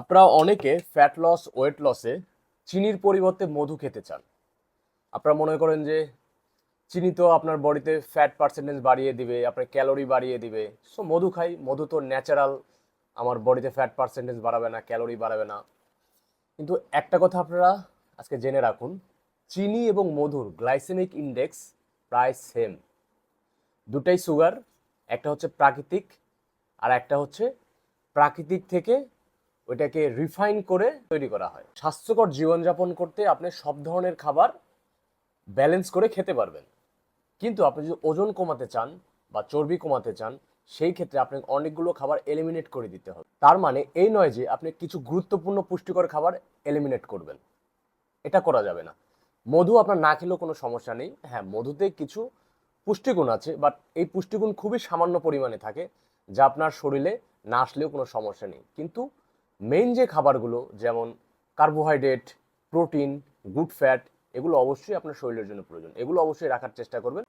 আপনারা অনেকে fat loss weight লসে চিনির পরিবর্তে মধু খেতে চান। আপনারা মনে করেন যে চিনি তো আপনার বডিতে ফ্যাট পার্সেন্টেজ বাড়িয়ে দিবে, আপনার ক্যালোরি বাড়িয়ে দিবে। সো মধু খাই, মধু তো ন্যাচারাল আমার বডিতে ফ্যাট পার্সেন্টেজ বাড়াবে না ক্যালোরি বাড়াবে না। কিন্তু একটা কথা আপনারা আজকে জেনে রাখুন, চিনি এবং মধুর গ্লাইসেমিক ইন্ডেক্স প্রায় সেম দুটাই সুগার একটা হচ্ছে প্রাকৃতিক আর একটা হচ্ছে প্রাকৃতিক থেকে ওইটাকে রিফাইন করে তৈরি করা হয়। স্বাস্থ্যকর জীবনযাপন করতে আপনি সব ধরনের খাবার ব্যালেন্স করে খেতে পারবেন। কিন্তু আপনি যদি ওজন কমাতে চান বা চর্বি কমাতে চান, সেই ক্ষেত্রে আপনাকে অনেকগুলো খাবার এলিমিনেট করে দিতে হবে। তার মানে এই নয় যে আপনি কিছু গুরুত্বপূর্ণ পুষ্টিকর খাবার এলিমিনেট করবেন। এটা করা যাবে না। মধু আপনার না খেলেও কোনো সমস্যা নেই। হ্যাঁ মধুতে কিছু পুষ্টিগুণ আছে বাট এই পুষ্টিগুণ খুবই সামান্য পরিমাণে থাকে, যা আপনার শরীরে না আসলেও কোনো সমস্যা নেই। কিন্তু মেইন যে খাবারগুলো, যেমন কার্বোহাইড্রেট প্রোটিন গুড ফ্যাট এগুলো অবশ্যই আপনার শরীরের জন্য প্রয়োজন। এগুলো অবশ্যই রাখার চেষ্টা করবেন।